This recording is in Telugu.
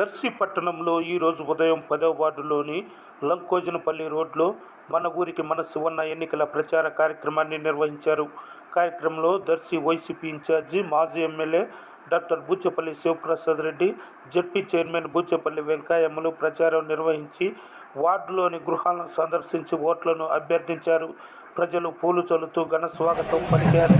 దర్శి పట్టణంలో ఈరోజు ఉదయం పదవ వార్డులోని లంకోజనపల్లి రోడ్లో మన ఊరికి మన శివన్న ఎన్నికల ప్రచార కార్యక్రమాన్ని నిర్వహించారు. కార్యక్రమంలో దర్శి వైసీపీ ఇన్ఛార్జి మాజీ MLA doctor Buchepalli Sivaprasad Reddy ZP chairman Buchepalli వెంకయ్యమ్మలు ప్రచారం నిర్వహించి వార్డులోని గృహాలను సందర్శించి ఓట్లను అభ్యర్థించారు. ప్రజలు పూలు చల్లుతూ ఘన స్వాగతం పలికారు.